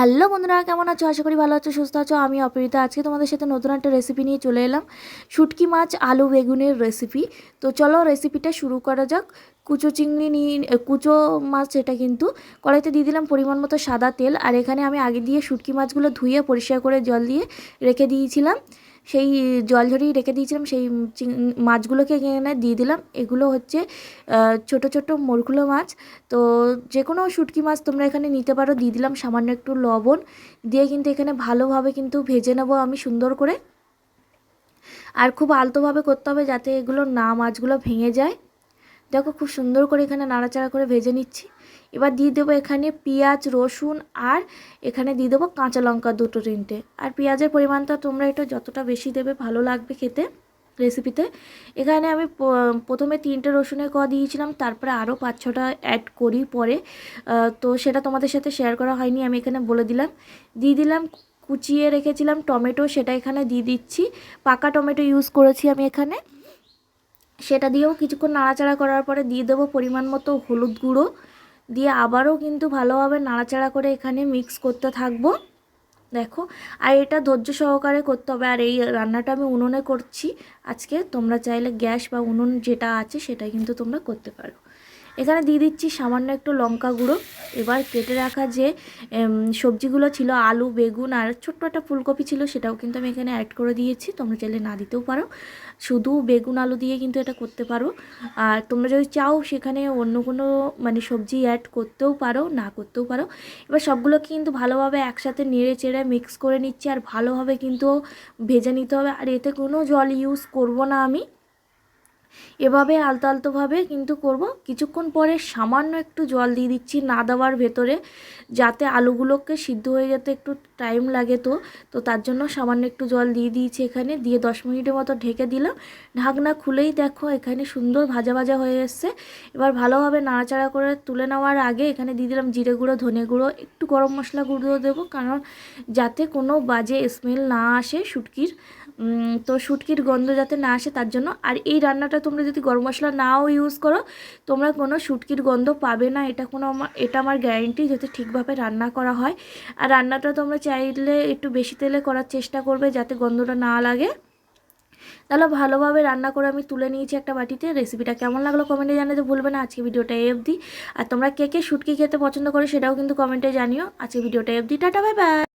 Hello বন্ধুরা, কেমন আছো? আশা করি ভালো আছো, সুস্থ আছো। আমি অপরিতা আজকে তোমাদের সাথে নতুন একটা রেসিপি নিয়ে চলে এলাম। শুটকি মাছ আলু বেগুনের রেসিপি তো চলো রেসিপিটা শুরু করা যাক। কুচো চিংড়ি নিয়ে কুচো মাছ এটা কিন্তু কড়াইতে দিয়ে দিলাম পরিমাণ মতো সাদা তেল। আর এখানে আমি আগে দিয়ে শুটকি মাছগুলো ধুয়ে পরিষ্কার করে জল দিয়ে রেখে দিয়েছিলাম। সেই জল ঝরিয়ে রেখে দিয়েছিলাম, সেই মাছগুলোকে এখানে দিয়ে দিলাম। এগুলো হচ্ছে ছোট ছোট মোরগুলো মাছ। তো যে কোনো শুটকি মাছ তোমরা এখানে নিতে পারো। দিয়ে দিলাম সামান্য একটু লবণ। দিয়ে কিন্তু এখানে ভালোভাবে কিন্তু ভেজে নেব আমি সুন্দর করে। আর খুব আলতোভাবে করতে হবে যাতে এগুলো না মাছগুলো ভেঙে যায়। দেখো খুব সুন্দর করে এখানে নাড়াচাড়া করে ভেজে নিচ্ছি। এবার দিয়ে দেবো এখানে পেঁয়াজ, রসুন আর এখানে দিয়ে দেবো কাঁচা লঙ্কা দুটো তিনটে। আর পেঁয়াজের পরিমাণটা তোমরা এটা যতটা বেশি দেবে ভালো লাগবে খেতে রেসিপিতে এখানে আমি প্রথমে তিনটে রসুনের ক দিয়েছিলাম, তারপরে আরও পাঁচ ছটা অ্যাড করি পরে। তো সেটা তোমাদের সাথে শেয়ার করা হয়নি, আমি এখানে বলে দিলাম। দিয়ে দিলাম, কুচিয়ে রেখেছিলাম টমেটো, সেটা এখানে দিয়ে দিচ্ছি। পাকা টমেটো ইউজ করেছি আমি এখানে। সেটা দিয়েও কিছুক্ষণ নাড়াচাড়া করার পরে দিয়ে দেবো পরিমাণ মতো হলুদ গুঁড়ো। দিয়ে আবারও কিন্তু ভালোভাবে নাড়াচাড়া করে এখানে মিক্স করতে থাকব। দেখো, আর এটা ধৈর্য সহকারে করতে হবে। আর এই রান্নাটা আমি উনুনে করছি। আজকে তোমরা চাইলে গ্যাস বা উনুন যেটা আছে সেটা কিন্তু তোমরা করতে পারো। এখানে দিয়ে দিচ্ছি সামান্য একটু লঙ্কা গুঁড়ো। এবার কেটে রাখা যে সবজিগুলো ছিল আলু, বেগুন আর ছোট্ট একটা ফুলকপি ছিল সেটাও কিন্তু আমি এখানে অ্যাড করে দিয়েছি। তোমরা চাইলে না দিতেও পারো। শুধু বেগুন, আলু দিয়ে কিন্তু এটা করতে পারো। আর তোমরা যদি চাও সেখানে অন্য কোনো মানে সবজি অ্যাড করতেও পারো, না করতেও পারো। এবার সবগুলোকে কিন্তু ভালোভাবে একসাথে নেড়ে চেড়ে মিক্স করে নিচ্ছি। আর ভালোভাবে কিন্তু ভেজে নিতে হবে। আর এতে কোনো জল ইউজ করব না আমি। এভাবে আলতো আলতোভাবে কিন্তু করব। কিছুক্ষণ পরে সামান্য একটু জল দিয়ে দিচ্ছি না দেওয়ার ভেতরে, যাতে আলুগুলোকে সিদ্ধ হয়ে যেতে একটু টাইম লাগে তো। তো তার জন্য সামান্য একটু জল দিয়ে দিয়েছি এখানে, দিয়ে দশ মিনিটের মতো ঢেকে দিলাম। ঢাকনা খুলেই দেখো এখানে সুন্দর ভাজা ভাজা হয়ে এসছে। এবার ভালোভাবে নাড়াচাড়া করে তুলে নেওয়ার আগে এখানে দিয়ে দিলাম জিরে গুঁড়ো, ধনে গুঁড়ো, একটু গরম মশলা গুঁড়ো দেবো, কারণ যাতে কোনো বাজে স্মেল না আসে শুটকির। তো শুটকির গন্ধ যাতে না আসে তার জন্য। আর এই রান্নাটা তোমরা যদি গরম মশলা নাও ইউজ করো, তোমরা কোনো শুটকির গন্ধ পাবে না। এটা কোনো আমার এটা আমার গ্যারেন্টি যাতে ঠিকভাবে রান্না করা হয়। আর রান্নাটা তোমরা চাইলে একটু বেশি তেলে করার চেষ্টা করবে যাতে গন্ধটা না লাগে। তাহলে ভালোভাবে রান্না করে আমি তুলে নিয়েছি একটা বাটিতে। রেসিপিটা কেমন লাগল কমেন্টে জানাতে ভুলবে না। আজকে ভিডিওটা এফ দি আর তোমরা কে কে শুটকি খেতে পছন্দ করো সেটাও কিন্তু কমেন্টে জানিও। আজকে ভিডিওটা এফ অবধি। Tata bye by